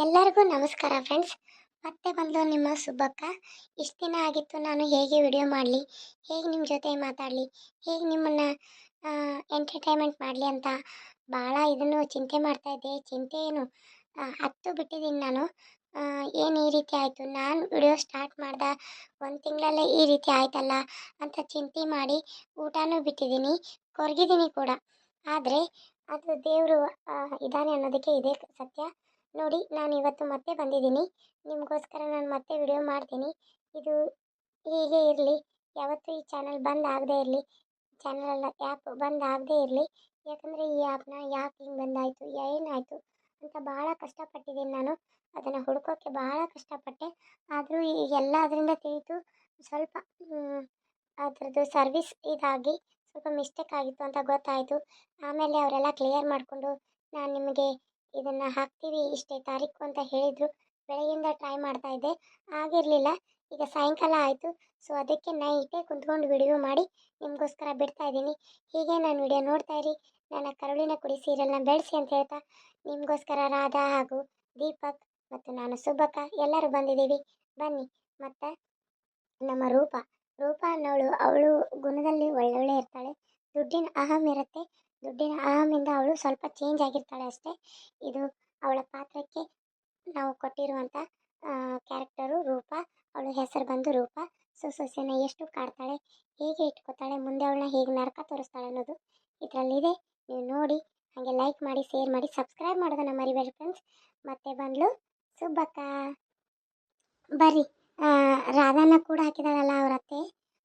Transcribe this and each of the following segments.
ಎಲ್ಲರಿಗೂ ನಮಸ್ಕಾರ ಫ್ರೆಂಡ್ಸ್ ಮತ್ತೆ ಬಂದು ನಿಮ್ಮ ಸುಬ್ಬಕ್ಕ. ಇಷ್ಟು ದಿನ ಆಗಿತ್ತು ನಾನು ಹೇಗೆ ವಿಡಿಯೋ ಮಾಡಲಿ? ಹೇಗೆ ನಿಮ್ಮ ಜೊತೆ ಮಾತಾಡಲಿ? ಹೇಗೆ ನಿಮ್ಮನ್ನು ಎಂಟರ್ಟೈನ್ಮೆಂಟ್ ಮಾಡಲಿ ಅಂತ ಭಾಳ ಇದನ್ನು ಚಿಂತೆ ಮಾಡ್ತಾ ಇದ್ದೆ. ಚಿಂತೆ ಏನು? ಹತ್ತು ಬಿಟ್ಟಿದ್ದೀನಿ ನಾನು. ಏನು ಈ ರೀತಿ ಆಯಿತು? ನಾನು ವಿಡಿಯೋ ಸ್ಟಾರ್ಟ್ ಮಾಡ್ದೆ ಒಂದು ತಿಂಗಳಲ್ಲೇ ಈ ರೀತಿ ಆಯ್ತಲ್ಲ ಅಂತ ಚಿಂತೆ ಮಾಡಿ ಊಟನೂ ಬಿಟ್ಟಿದ್ದೀನಿ. ಕೊರಗಿದ್ದೀನಿ ಕೂಡ. ಆದರೆ ಅದು ದೇವರು ಇದ್ದಾನೆ ಅನ್ನೋದಕ್ಕೆ ಇದೇ ಸತ್ಯ. ನೋಡಿ, ನಾನು ಇವತ್ತು ಮತ್ತೆ ಬಂದಿದ್ದೀನಿ. ನಿಮಗೋಸ್ಕರ ನಾನು ಮತ್ತೆ ವಿಡಿಯೋ ಮಾಡ್ತೀನಿ. ಇದು ಹೀಗೆ ಇರಲಿ. ಯಾವತ್ತೂ ಈ ಚಾನಲ್ ಬಂದ್ ಆಗದೇ ಇರಲಿ. ಚಾನಲ್ ಅಲ್ಲ ಆ್ಯಪ್ ಬಂದ್ ಆಗದೇ ಇರಲಿ. ಯಾಕಂದರೆ ಈ ಆ್ಯಪ್ನ ಯಾಕೆ ಹಿಂಗೆ ಬಂದಾಯಿತು ಏನಾಯಿತು ಅಂತ ಭಾಳ ಕಷ್ಟಪಟ್ಟಿದ್ದೀನಿ ನಾನು. ಅದನ್ನು ಹುಡ್ಕೋಕ್ಕೆ ಭಾಳ ಕಷ್ಟಪಟ್ಟೆ. ಆದರೂ ಈಗೆಲ್ಲ ಅದರಿಂದ ತಿಳಿತು. ಸ್ವಲ್ಪ ಅದರದ್ದು ಸರ್ವಿಸ್ ಇದಾಗಿ ಸ್ವಲ್ಪ ಮಿಸ್ಟೇಕ್ ಆಗಿತ್ತು ಅಂತ ಗೊತ್ತಾಯಿತು. ಆಮೇಲೆ ಅವರೆಲ್ಲ ಕ್ಲಿಯರ್ ಮಾಡಿಕೊಂಡು ನಾನು ನಿಮಗೆ ಇದನ್ನು ಹಾಕ್ತೀವಿ, ಇಷ್ಟೇ ತಾರೀಕು ಅಂತ ಹೇಳಿದರು, ಬೆಳಗಿಂದ ಟ್ರೈ ಮಾಡ್ತಾ ಇದ್ದೆ, ಆಗಿರಲಿಲ್ಲ. ಈಗ ಸಾಯಂಕಾಲ ಆಯಿತು ಸೊ ಅದಕ್ಕೆ ನೈಟೇ ಕುಂತ್ಕೊಂಡು ವಿಡಿಯೋ ಮಾಡಿ, ನಿಮಗೋಸ್ಕರ ಬಿಡ್ತಾ ಇದ್ದೀನಿ. ಹೀಗೆ ನಾನು ವಿಡಿಯೋ ನೋಡ್ತಾ ಇರಿ, ನನ್ನ ಕರುಳಿನ ಕುಡಿ ಸೀರಿಯಲ್ನ ಬೆಳೆಸಿ ಅಂತ ಹೇಳ್ತಾ, ನಿಮಗೋಸ್ಕರ ರಾಧಾ ಹಾಗೂ ದೀಪಕ್ ಮತ್ತು ನಾನು ಸುಬ್ಬಕ್ಕ ಎಲ್ಲರೂ ಬಂದಿದ್ದೀವಿ. ಬನ್ನಿ, ಮತ್ತು ನಮ್ಮ ರೂಪ. ರೂಪ ಅನ್ನೋಳು, ಅವಳು ಗುಣದಲ್ಲಿ ಒಳ್ಳೊಳ್ಳೆ ಇರ್ತಾಳೆ. ದುಡ್ಡಿನ ಅಹಂ ಇರುತ್ತೆ ದುಡ್ಡಿನ ಅಹಮಿಂದ ಅವಳು ಸ್ವಲ್ಪ ಚೇಂಜ್ ಆಗಿರ್ತಾಳೆ ಅಷ್ಟೇ. ಇದು ಅವಳ ಪಾತ್ರಕ್ಕೆ ನಾವು ಕೊಟ್ಟಿರುವಂಥ ಕ್ಯಾರೆಕ್ಟರು ರೂಪ, ಅವಳ ಹೆಸರು ಬಂದು ರೂಪ. ಸೊ ಸೊಸೆನ ಎಷ್ಟು ಕಾಡ್ತಾಳೆ, ಹೇಗೆ ಇಟ್ಕೋತಾಳೆ, ಮುಂದೆ ಅವಳನ್ನ ಹೇಗೆ ನರಕ ತೋರಿಸ್ತಾಳೆ ಅನ್ನೋದು ಇದರಲ್ಲಿದೆ. ನೀವು ನೋಡಿ, ಹಾಗೆ ಲೈಕ್ ಮಾಡಿ ಶೇರ್ ಮಾಡಿ ಸಬ್ಸ್ಕ್ರೈಬ್ ಮಾಡೋದನ್ನ ಮರಿಬೇಡಿ ಫ್ರೆಂಡ್ಸ್ ಮತ್ತೆ ಬಂದಳು ಸುಬ್ಬಕ್ಕ. ಬರ್ರಿ ರಾಧಾನ ಕೂಡ ಹಾಕಿದಾಳಲ್ಲ ಅವ್ರ ಅತ್ತೆ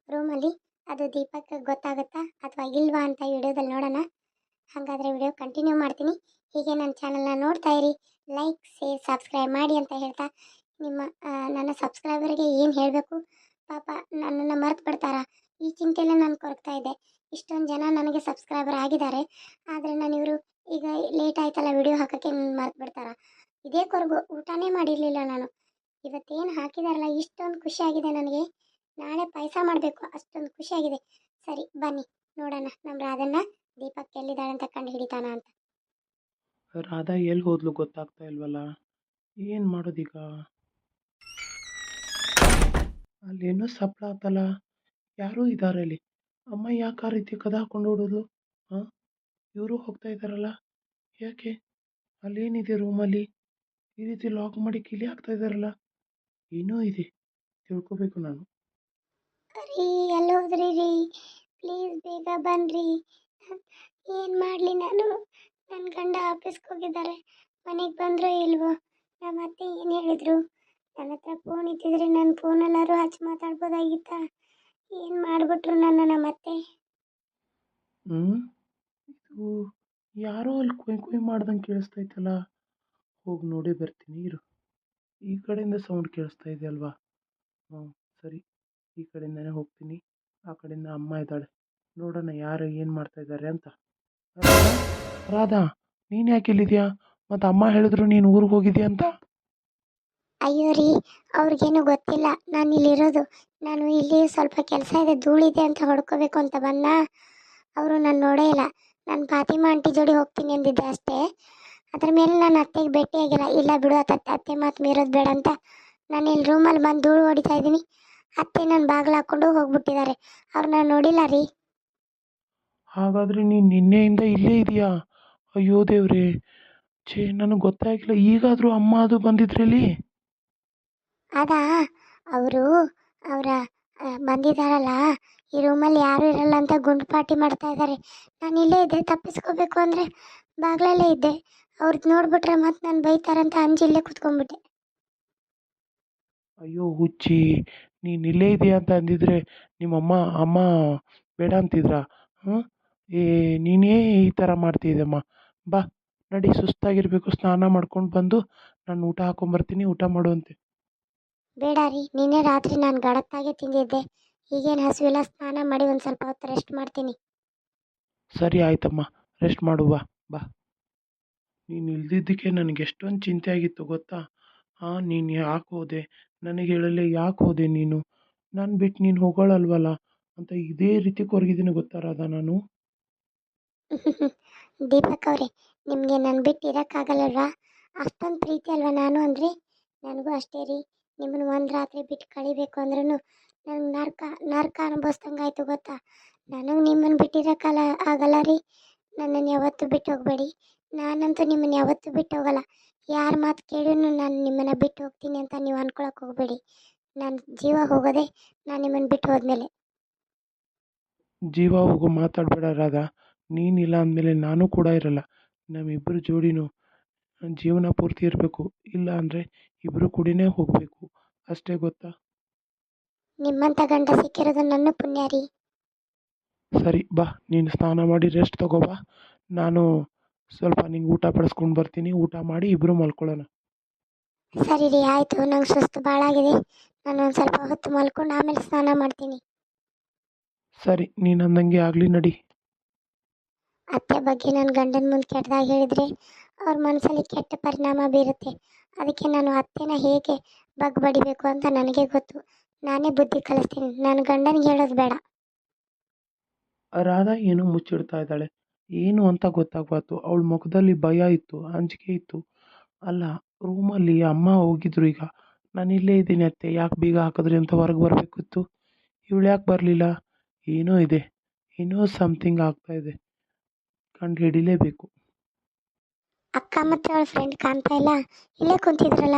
ರೂಮಲ್ಲಿ ಅದು ದೀಪಕ್ ಗೊತ್ತಾಗುತ್ತಾ ಅಥವಾ ಇಲ್ವಾ ಅಂತ ವಿಡಿಯೋದಲ್ಲಿ ನೋಡೋಣ. ಹಾಗಾದರೆ ವಿಡಿಯೋ ಕಂಟಿನ್ಯೂ ಮಾಡ್ತೀನಿ. ಹೀಗೆ ನನ್ನ ಚಾನಲ್ನ ನೋಡ್ತಾ ಇರಿ. ಲೈಕ್ ಸೇರ್ ಸಬ್ಸ್ಕ್ರೈಬ್ ಮಾಡಿ ಅಂತ ಹೇಳ್ತಾ ನಿಮ್ಮ ನನ್ನ ಸಬ್ಸ್ಕ್ರೈಬರ್ಗೆ ಏನು ಹೇಳಬೇಕು? ಪಾಪ ನನ್ನನ್ನು ಮರೆತು ಬಿಡ್ತಾರಾ? ಈ ಚಿಂತೆಯಲ್ಲೇ ನಾನು ಕೊರಗ್ತಾ ಇದ್ದೆ. ಇಷ್ಟೊಂದು ಜನ ನನಗೆ ಸಬ್ಸ್ಕ್ರೈಬರ್ ಆಗಿದ್ದಾರೆ. ಆದರೆ ನಾನು ಇವರು ಈಗ ಲೇಟ್ ಆಯ್ತಲ್ಲ ವಿಡಿಯೋ ಹಾಕೋಕ್ಕೆ ಮರೆತು ಬಿಡ್ತಾರಾ? ಇದೇ ಕೊರಗು. ಊಟನೇ ಮಾಡಿರಲಿಲ್ಲ ನಾನು. ಇವತ್ತೇನು ಹಾಕಿದಾರಲ್ಲ, ಇಷ್ಟೊಂದು ಖುಷಿಯಾಗಿದೆ ನನಗೆ. ನಾಳೆ ಪಾಯಸ ಮಾಡಬೇಕು. ಅಷ್ಟೊಂದು ಖುಷಿಯಾಗಿದೆ ಸರಿ, ಬನ್ನಿ. ನೋಡೋಣ. ನಮ್ಮ ರಾಧನ್ನ ದೀಪಕ್ ಎಲ್ಲಿದ್ದಾಳೆ ಅಂತ ಕಂಡು ಹಿಡಿತಾನ ಅಂತ. ರಾಧಾ ಎಲ್ಲಿ ಹೋದ್ಲು ಗೊತ್ತಾಗ್ತಾ ಇಲ್ವಲ್ಲ? ಏನು ಮಾಡೋದೀಗ? ಅಲ್ಲೇನೋ ಸಪ್ಪಳ ಆತಲ್ಲ ಯಾರೂ ಇದ್ದಾರೆ ಅಲ್ಲಿ. ಅಮ್ಮ ಯಾಕೆ ಆ ರೀತಿ ಕದ ಹಾಕೊಂಡು ಓಡೋದು? ಹಾಂ? ಇವರು ಹೋಗ್ತಾ ಇದ್ದಾರಲ್ಲ? ಯಾಕೆ? ಅಲ್ಲೇನಿದೆ ರೂಮಲ್ಲಿ? ಈ ರೀತಿ ಲಾಕ್ ಮಾಡಿ ಕಿಲಿ ಹಾಕ್ತಾ ಇದ್ದಾರಲ್ಲ? ಏನೋ ಇದೆ. ತಿಳ್ಕೊಬೇಕು ನಾನು. ರೀ ಎಲ್ಲೋದ್ರಿ ರೀ. ಪ್ಲೀಸ್ ಬೇಗ ಬನ್ರಿ. ಏನು ಮಾಡಲಿ ನಾನು? ನನ್ನ ಗಂಡ ಆಫೀಸ್ಗೆ ಹೋಗಿದ್ದಾರೆ ಮನೆಗೆ ಬಂದ್ರೋ ಇಲ್ವೋ? ನಮ್ಮ ಅತ್ತೆ ಏನು ಹೇಳಿದ್ರು? ನನ್ನ ಹತ್ರ ಫೋನ್ ಇದ್ದಿದ್ರೆ ನಾನು ಫೋನಲ್ಲಾರು ಹಚ್ಚಿ ಮಾತಾಡ್ಬೋದಾಗಿತ್ತಾ? ಏನು ಮಾಡ್ಬಿಟ್ರು ನನ್ನ ನಮ್ಮ ಅತ್ತೆ ಹ್ಞೂ ಇದು ಯಾರೋ ಅಲ್ಲಿ ಕುಯ್ ಕುಯ್ ಮಾಡ್ದಂಗೆ ಇತ್ತಲ್ಲ ಹೋಗಿ ನೋಡಿ ಬರ್ತೀನಿ, ಇರು. ಈ ಕಡೆಯಿಂದ ಸೌಂಡ್ ಕೇಳಿಸ್ತಾ ಇದೆ ಅಲ್ವಾ? ಹ್ಞೂ ಸರಿ. ಈ ಕಡೆಯಿಂದನೇ ಹೋಗ್ತೀನಿ. ಆ ಕಡೆಯಿಂದ ಅಮ್ಮ ಇದ್ದಾಳೆ. ನೋಡೋಣ ಯಾರು ಏನು ಮಾಡ್ತಾ ಇದ್ದಾರೆ ಅಂತ. ರಾಧಾ ನೀನು ಯಾಕೆ ಇಲ್ಲಿದ್ಯಾ? ಮತ್ತು ಅಮ್ಮ ಹೇಳಿದ್ರು ನೀನು ಊರಿಗೆ ಹೋಗಿದ್ಯಾ ಅಂತ? ಅಯ್ಯೋ ರೀ, ಅವ್ರಿಗೇನು ಗೊತ್ತಿಲ್ಲ. ನಾನು ಇಲ್ಲಿರೋದು, ನಾನು ಇಲ್ಲಿ ಸ್ವಲ್ಪ ಕೆಲಸ ಇದೆ, ಧೂಳಿದೆ ಅಂತ ಹೊಡ್ಕೋಬೇಕು ಅಂತ ಬಂದ. ಅವರು ನಾನು ನೋಡೇ ಇಲ್ಲ. ನಾನು ಫಾತಿಮಾ ಆಂಟಿ ಜೋಡಿ ಹೋಗ್ತೀನಿ ಅಂದಿದ್ದೆ ಅಷ್ಟೇ. ಅದ್ರ ಮೇಲೆ ನಾನು ಅತ್ತೆಗೆ ಭೇಟಿಯಾಗಿಲ್ಲ ಇಲ್ಲ ಬಿಡು ಅತ್ತೆ ಅತ್ತೆ ಮಾತು ಮೀರೋದು ಬೇಡ ಅಂತ. ನಾನು ಇಲ್ಲಿ ರೂಮಲ್ಲಿ ಬಂದು ಧೂಳು ಹೊಡಿತಾ ಇದ್ದೀನಿ. ಅತ್ತೆ ನನ್ನ ಬಾಗಿಲು ಹಾಕ್ಕೊಂಡು ಹೋಗ್ಬಿಟ್ಟಿದ್ದಾರೆ. ಅವ್ರು ನಾನು ನೋಡಿಲ್ಲ ರೀ. ಹಾಗಾದರೆ ನೀನು ನಿನ್ನೆಯಿಂದ ಇಲ್ಲೇ ಇದೆಯಾ? ಅಯ್ಯೋ ದೇವ್ರೇ ಛೇ ನನಗೆ ಗೊತ್ತಾಗಿಲ್ಲ ಈಗಾದರೂ ಅಮ್ಮ ಅದು ಬಂದಿದ್ರಲ್ಲಿ? ಅದಾ? ಅವರು ಅವರ ಬಂದಿದಾರಲ್ಲ? ಈ ರೂಮಲ್ಲಿ ಯಾರು ಇರಲ್ಲ ಅಂತ ಗುಂಡು ಪಾರ್ಟಿ ಮಾಡ್ತಾ ಇದ್ದಾರೆ ನಾನು ಇಲ್ಲೇ ಇದ್ದೆ ತಪ್ಪಿಸ್ಕೋಬೇಕು ಅಂದರೆ ಬಾಗ್ಲಲ್ಲೇ ಇದ್ದೆ. ಅವ್ರದ್ದು ನೋಡ್ಬಿಟ್ರೆ ಮತ್ತೆ ನಾನು ಬೈತಾರಂತ ಅಂಜಿ ಇಲ್ಲೇ ಕುತ್ಕೊಂಡ್ಬಿಟ್ಟೆ. ಅಯ್ಯೋ ಹುಚ್ಚಿ ನೀನು ಇಲ್ಲೇ ಇದೆಯಾ ಅಂತ ಅಂದಿದ್ರೆ ನಿಮ್ಮಮ್ಮ ಅಮ್ಮ ಬೇಡ ಅಂತಿದ್ರಾ? ಹಾಂ ಏ ನೀನೇ ಈ ಥರ ಮಾಡ್ತಿದ್ದೀಯಮ್ಮ ಬಾ ನಡಿ ಸುಸ್ತಾಗಿರಬೇಕು ಸ್ನಾನ ಮಾಡ್ಕೊಂಡು ಬಂದು ನಾನು ಊಟ ಹಾಕೊಂಬರ್ತೀನಿ ಊಟ ಮಾಡು ಅಂತೆ. ಬೇಡ ರೀ ನಿನ್ನೆ ರಾತ್ರಿ ನಾನು ಗಡತ್ತಾಗೆ ತಿಂದಿದ್ದೆ. ಈಗೇನು ಹಸುವೆಲ್ಲ ಸ್ನಾನ ಮಾಡಿ ಒಂದು ಸ್ವಲ್ಪ ಹೊತ್ತು ರೆಸ್ಟ್ ಮಾಡ್ತೀನಿ. ಸರಿ ಆಯ್ತಮ್ಮ ರೆಸ್ಟ್ ಮಾಡು ಬಾ ಬಾ. ನೀನು ಇಲ್ದಿದ್ದಕ್ಕೆ ನನಗೆ ಎಷ್ಟೊಂದು ಚಿಂತೆ ಆಗಿತ್ತು ಗೊತ್ತಾ? ಹಾಂ ನೀನು ಯಾಕೆ ಹೋದೆ? ನನಗೆ ಹೇಳಲ್ಲ ಯಾಕೆ ಹೋದೆ ನೀನು? ನಾನು ಬಿಟ್ಟು ನೀನು ಹೋಗೋಳಲ್ವಲ್ಲ? ಅಂತ ಇದೇ ರೀತಿ ಕೊರಗಿದ್ದೀನಿ ಗೊತ್ತಾ ರಾಧಾ ನಾನು? ದೀಪಕ್ ಅವರೇ, ನಿಮಗೆ ನಾನು ಬಿಟ್ಟು ಇರೋಕ್ಕಾಗಲ್ಲಲ್ವಾ? ಅಷ್ಟೊಂದು ಪ್ರೀತಿ ಅಲ್ವಾ ನಾನು ಅಂದರೆ? ನನಗೂ ಅಷ್ಟೇ ರೀ. ನಿಮ್ಮನ್ನು ಒಂದು ರಾತ್ರಿ ಬಿಟ್ಟು ಕಳಿಬೇಕು ಅಂದ್ರೂ ನನಗೆ ನರ್ಕ ನರ್ಕ ಅನುಭವಿಸ್ದಂಗೆ ಆಯಿತು ಗೊತ್ತಾ? ನನಗೆ ನಿಮ್ಮನ್ನು ಬಿಟ್ಟಿರೋಕ್ಕಲ್ಲ ಆಗಲ್ಲ ರೀ. ನನ್ನನ್ನು ಯಾವತ್ತೂ ಬಿಟ್ಟು ಹೋಗಬೇಡಿ. ನಾನಂತೂ ನಿಮ್ಮನ್ನು ಯಾವತ್ತೂ ಬಿಟ್ಟು ಹೋಗಲ್ಲ. ಯಾರ ಮಾತು ಕೇಳಿನೂ ನಾನು ನಿಮ್ಮನ್ನು ಬಿಟ್ಟು ಹೋಗ್ತೀನಿ ಅಂತ ನೀವು ಅನ್ಕೊಳಕ್ಕೆ ಹೋಗಬೇಡಿ. ನನ್ನ ಜೀವ ಹೋಗೋದೇ ನಾನು ನಿಮ್ಮನ್ನು ಬಿಟ್ಟು ಹೋದ್ಮೇಲೆ. ಜೀವ ಹೋಗು ಮಾತಾಡಬೇಡ ರಾಧಾ. ನೀನಿಲ್ಲ ಅಂದಮೇಲೆ ನಾನು ಕೂಡ ಇರಲ್ಲ. ನಮ್ಮಿಬ್ಬರ ಜೋಡಿನೂ ಜೀವನ ಪೂರ್ತಿ ಇರಬೇಕು. ಇಲ್ಲ ಅಂದರೆ ಇಬ್ಬರು ಕೂಡಿನೇ ಹೋಗಬೇಕು. ಅಷ್ಟೇ ಗೊತ್ತಾ? ನಿಮ್ಮಂತ ಗಂಡ ಸಿಕ್ಕಿರೋದು ನನ್ನ ಪುಣ್ಯ ರೀ. ಸರಿ ಬಾ. ನೀನು ಸ್ನಾನ ಮಾಡಿ ರೆಸ್ಟ್ ತಗೋ ಬಾ. ನಾನು ಸ್ವಲ್ಪ ನಿಂಗೆ ಊಟ ಪಡಿಸ್ಕೊಂಡು ಬರ್ತೀನಿ. ಊಟ ಮಾಡಿ ಇಬ್ಬರು ಮಲ್ಕೊಳ್ಳೋಣ. ಸರಿ ರೀ ಆಯಿತು. ನಂಗೆ ಸುಸ್ತು ಭಾಳ ಆಗಿದೆ. ನಾನು ಒಂದು ಸ್ವಲ್ಪ ಹೊತ್ತು ಮಲ್ಕೊಂಡು ಆಮೇಲೆ ಸ್ನಾನ ಮಾಡ್ತೀನಿ. ಸರಿ ನೀನು ಅಂದಂಗೆ ಆಗಲಿ ನಡಿ. ಬಗ್ಗೆ ನನ್ನ ಗಂಡನ ಮುಂದೆ ಕೆಟ್ಟದಾಗಿ ಹೇಳಿದರೆ ಅವ್ರ ಮನಸ್ಸಲ್ಲಿ ಕೆಟ್ಟ ಪರಿಣಾಮ ಬೀರುತ್ತೆ. ಅದಕ್ಕೆ ನಾನು ಅತ್ತೆನ ಹೇಗೆ ಬಗ್ ಬಡಿಬೇಕು ಅಂತ ನನಗೆ ಗೊತ್ತು. ನಾನೇ ಬುದ್ಧಿ ಕಲಿಸ್ತೀನಿ. ನನ್ನ ಗಂಡನಿಗೆ ಹೇಳೋದು ಬೇಡ. ರಾಧಾ ಏನೋ ಮುಚ್ಚಿಡ್ತಾ ಇದ್ದಾಳೆ. ಏನು ಅಂತ ಗೊತ್ತಾಗ್ಬಾರ್ದು ಅವಳ ಮುಖದಲ್ಲಿ ಭಯ ಇತ್ತು, ಅಂಜಿಕೆ ಇತ್ತು. ಅಲ್ಲ, ರೂಮಲ್ಲಿ ಅಮ್ಮ ಹೋಗಿದ್ರು ಈಗ. ನಾನು ಇಲ್ಲೇ ಇದ್ದೀನಿ ಅತ್ತೆ. ಯಾಕೆ ಬೀಗ ಹಾಕಿದ್ರಿ ಅಂತ ಹೊರಗೆ ಬರಬೇಕಿತ್ತು. ಇವಳು ಯಾಕೆ ಬರಲಿಲ್ಲ? ಏನೋ ಇದೆ. ಏನೋ ಸಮಥಿಂಗ್ ಆಗ್ತಾ ಇದೆ. ಕಂಡು ಹಿಡಿಲೇಬೇಕು. ಅಕ್ಕ ಮತ್ತೆ ಅವಳ ಫ್ರೆಂಡ್ ಕಾಣ್ತಾ ಇಲ್ಲ. ಇಲ್ಲೇ ಕುಂತಿದ್ರಲ್ಲ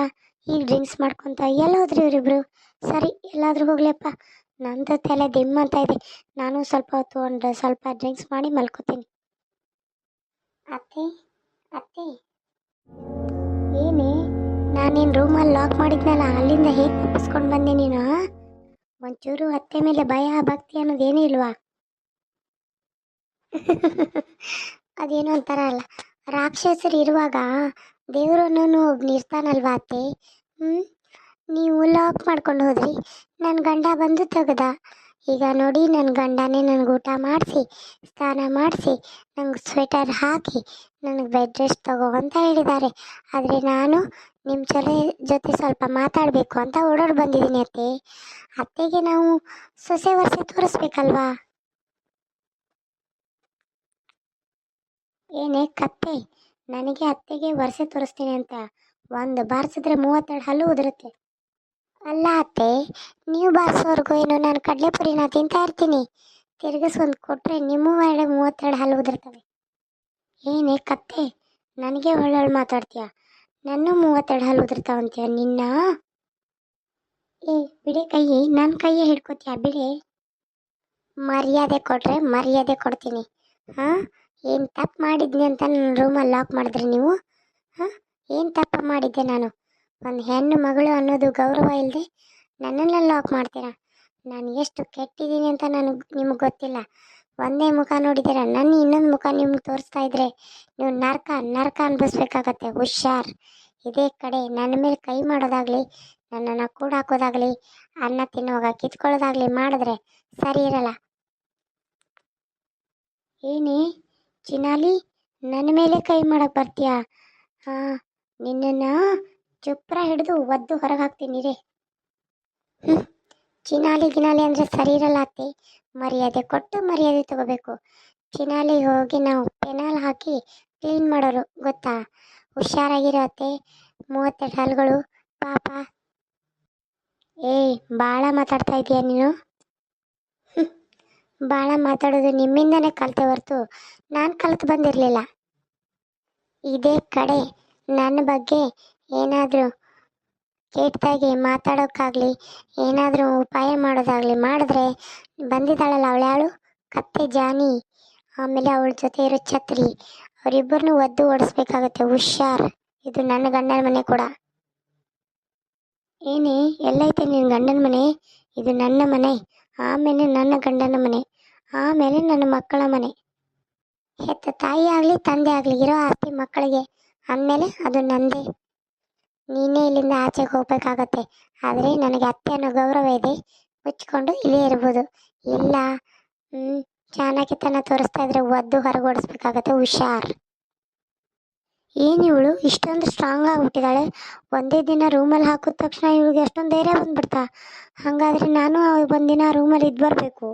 ಈಗ ಡ್ರಿಂಕ್ಸ್ ಮಾಡ್ಕೊಂತ? ಎಲ್ಲ ಹೋದ್ರಿ ಇವರಿಬ್ರು? ಸರಿ, ಎಲ್ಲಾದ್ರೂ ಹೋಗ್ಲಪ್ಪ. ನಂದು ತಲೆ ದಿಮ್ ಅಂತ ಇದೆ. ನಾನು ಸ್ವಲ್ಪ ಹೊತ್ತು ಒಂದು ಸ್ವಲ್ಪ ಡ್ರಿಂಕ್ಸ್ ಮಾಡಿ ಮಲ್ಕೋತೀನಿ. ಅತ್ತೆ ಅತ್ತೆ. ಏನೇ, ನಾನೇನು ರೂಮಲ್ಲಿ ಲಾಕ್ ಮಾಡಿದ್ನಲ್ಲ, ಅಲ್ಲಿಂದ ಹೇಗೆ ತಪ್ಪಿಸ್ಕೊಂಡು ಬಂದೆ ನೀನು? ಒಂಚೂರು ಅತ್ತೆ ಮೇಲೆ ಭಯ, ಭಕ್ತಿ ಅನ್ನೋದೇನೂ ಇಲ್ವಾ? ಅದೇನೋ ಒಂಥರ ಅಲ್ಲ. ರಾಕ್ಷಸರು ಇರುವಾಗ ದೇವರು ಅನ್ನೋನು ಒಬ್ನು ಇರ್ತಾನಲ್ವಾ ಅತ್ತೆ? ಹ್ಞೂ ನೀವು ಲಾಕ್ ಮಾಡ್ಕೊಂಡು ಹೋದ್ರಿ. ನನ್ನ ಗಂಡ ಬಂದು ತೆಗ್ದ. ಈಗ ನೋಡಿ ನನ್ನ ಗಂಡನೇ ನನಗೆ ಊಟ ಮಾಡಿಸಿ, ಸ್ನಾನ ಮಾಡಿಸಿ, ನಂಗೆ ಸ್ವೆಟರ್ ಹಾಕಿ, ನನಗೆ ಬೆಡ್ ರೆಸ್ಟ್ ತಗೋ ಅಂತ ಹೇಳಿದ್ದಾರೆ. ಆದರೆ ನಾನು ನಿಮ್ಮ ಜೊತೆ ಜೊತೆ ಸ್ವಲ್ಪ ಮಾತಾಡಬೇಕು ಅಂತ ಓಡೋರು ಬಂದಿದ್ದೀನಿ ಅತ್ತೆ. ಅತ್ತೆಗೆ ನಾವು ಸೊಸೆ ವರ್ಷ ತೋರಿಸ್ಬೇಕಲ್ವಾ? ಏನೇ ಕತ್ತೆ, ನನಗೆ ಅತ್ತೆಗೆ ವರ್ಷ ತೋರಿಸ್ತೀನಿ ಅಂತ. ಒಂದು ಬಾರಿಸಿದ್ರೆ ಮೂವತ್ತೆರಡು ಹಲ್ಲು ಉದುರುತ್ತೆ. ಅಲ್ಲ ಅತ್ತೆ, ನೀವು ಬಾರಿಸೋವರೆಗೂ ಏನು ನಾನು ಕಡಲೆಪುರಿನ ತಿಂತಾ ಇರ್ತೀನಿ. ತಿರುಗಿಸ್ಕೊಂಡು ಕೊಟ್ಟರೆ ನಿಮ್ಮ ಎರಡು ಮೂವತ್ತೆರಡು ಹಲ್ಲು ಉದುರ್ತವೆ ಏನೇ ಕತ್ತೆ, ನನಗೆ ಒಳ್ಳೊಳ್ಳೆ ಮಾತಾಡ್ತೀಯ? ನನ್ನ ಮೂವತ್ತೆರಡು ಹಲ್ಲು ಉದುರ್ತಾವಂತೀಯ ನಿನ್ನ? ಏ, ಬಿಡಿ ಕೈ ನನ್ನ ಕೈಯೇ ಹಿಡ್ಕೋತೀಯ ಬಿಡಿ? ಮರ್ಯಾದೆ ಕೊಟ್ಟರೆ ಮರ್ಯಾದೆ ಕೊಡ್ತೀನಿ. ಹಾಂ? ಏನು ತಪ್ಪು ಮಾಡಿದ್ನಿ ಅಂತ ನನ್ನ ರೂಮಲ್ಲಿ ಲಾಕ್ ಮಾಡಿದ್ರಿ ನೀವು? ಹಾಂ? ಏನು ತಪ್ಪು ಮಾಡಿದ್ದೆ ನಾನು? ಒಂದು ಹೆಣ್ಣು ಮಗಳು ಅನ್ನೋದು ಗೌರವ ಇಲ್ಲದೆ ನನ್ನನ್ನ ಲಾಕ್ ಮಾಡ್ತೀರಾ? ನಾನು ಎಷ್ಟು ಕೆಟ್ಟಿದ್ದೀನಿ ಅಂತ ನನಗೆ ನಿಮಗೆ ಗೊತ್ತಿಲ್ಲ. ಒಂದೇ ಮುಖ ನೋಡಿದ್ದೀರ? ನನ್ನ ಇನ್ನೊಂದು ಮುಖ ನಿಮ್ಗೆ ತೋರಿಸ್ತಾ ಇದ್ರೆ ನೀವು ನರ್ಕ ನರ್ಕ ಅನ್ಭವಿಸ್ಬೇಕಾಗತ್ತೆ. ಹುಷಾರ್. ಇದೇ ಕಡೆ ನನ್ನ ಮೇಲೆ ಕೈ ಮಾಡೋದಾಗಲಿ, ನನ್ನನ್ನು ಕೂಡ ಹಾಕೋದಾಗಲಿ, ಅನ್ನ ತಿನ್ನುವಾಗ ಕಿತ್ಕೊಳ್ಳೋದಾಗಲಿ ಮಾಡಿದ್ರೆ ಸರಿ ಇರಲ್ಲ. ಏನೇ? ಚಿನಾಲಿ ನನ್ನ ಮೇಲೆ ಕೈ ಮಾಡಕ್ಕೆ ಬರ್ತೀಯಾ? ಹಾಂ, ನಿನ್ನನ್ನು ಚುಪ್ರ ಹಿಡಿದು ಒದ್ದು ಹೊರಗೆ ಹಾಕ್ತೀನಿ ರೀ. ಹ್ಞೂ ಚಿನಾಲಿ ಗಿನಾಲಿ ಅಂದರೆ ಸರಿ ಇರಲ್ಲ ಅತ್ತೆ. ಮರ್ಯಾದೆ ಕೊಟ್ಟು ಮರ್ಯಾದೆ ತಗೋಬೇಕು. ಚಿನಾಲಿ ಹೋಗಿ ನಾವು ಪೆನಾಲ್ ಹಾಕಿ ಕ್ಲೀನ್ ಮಾಡೋರು, ಗೊತ್ತಾ? ಹುಷಾರಾಗಿರೋ ಅತ್ತೆ. ಮೂವತ್ತೆರಡು ಹಲ್ಗಳು. ಪಾಪ. ಏಯ್ ಭಾಳ ಮಾತಾಡ್ತಾ ಇದೀಯ ನೀನು. ಭಾಳ ಮಾತಾಡೋದು ನಿಮ್ಮಿಂದನೇ ಕಲಿತೆ ಹೊರತು ನಾನು ಕಲಿತು ಬಂದಿರಲಿಲ್ಲ. ಇದೇ ಕಡೆ ನನ್ನ ಬಗ್ಗೆ ಏನಾದರೂ ಕೆಟ್ಟದಾಗಿ ಮಾತಾಡೋಕ್ಕಾಗಲಿ, ಏನಾದರೂ ಉಪಾಯ ಮಾಡೋದಾಗಲಿ ಮಾಡಿದ್ರೆ ಬಂದಿದ್ದಾಳಲ್ಲ ಅವಳ್ಯಾಳು ಕತ್ತೆ ಜಾನಿ. ಆಮೇಲೆ ಅವಳ ಜೊತೆ ಇರೋ ಛತ್ರಿ. ಅವರಿಬ್ಬರನ್ನೂ ಒದ್ದು ಓಡಿಸ್ಬೇಕಾಗತ್ತೆ, ಹುಷಾರ್. ಇದು ನನ್ನ ಗಂಡನ ಮನೆ ಕೂಡ. ಏನೇ, ಎಲ್ಲೈತೆ ನಿನ್ನ ಗಂಡನ ಮನೆ? ಇದು ನನ್ನ ಮನೆ. ಆಮೇಲೆ ನನ್ನ ಗಂಡನ ಮನೆ, ಆಮೇಲೆ ನನ್ನ ಮಕ್ಕಳ ಮನೆ. ಹೆತ್ತ ತಾಯಿ ಆಗಲಿ, ತಂದೆ ಆಗಲಿ, ಇರೋ ಆಸ್ತಿ ಮಕ್ಕಳಿಗೆ ಅಂದಮೇಲೆ ಅದು ನಂದೇ. ನೀನೇ ಇಲ್ಲಿಂದ ಆಚೆಗೆ ಹೋಗ್ಬೇಕಾಗತ್ತೆ. ಆದರೆ ನನಗೆ ಅತ್ತೆ ಅನ್ನೋ ಗೌರವ ಇದೆ. ಮುಚ್ಕೊಂಡು ಇಲ್ಲೇ ಇರ್ಬೋದು. ಇಲ್ಲ ಹ್ಞೂ ಚಾಣಕ್ಯತನ ತೋರಿಸ್ತಾ ಇದ್ರೆ ಒದ್ದು ಹೊರಗೋಡಿಸ್ಬೇಕಾಗತ್ತೆ ಹುಷಾರ್. ಏನು ಇವಳು? ಇಷ್ಟೊಂದು ಸ್ಟ್ರಾಂಗ್ ಆಗಿಬಿಟ್ಟಿದ್ದಾಳೆ ಒಂದೇ ದಿನ ರೂಮಲ್ಲಿ ಹಾಕಿದ ತಕ್ಷಣ ಇವಳಿಗೆ ಎಷ್ಟೊಂದು ಧೈರ್ಯ ಬಂದ್ಬಿಡ್ತಾ. ಹಾಗಾದ್ರೆ ನಾನು ಒಂದಿನ ರೂಮಲ್ಲಿ ಇದ್ದು ಬರಬೇಕು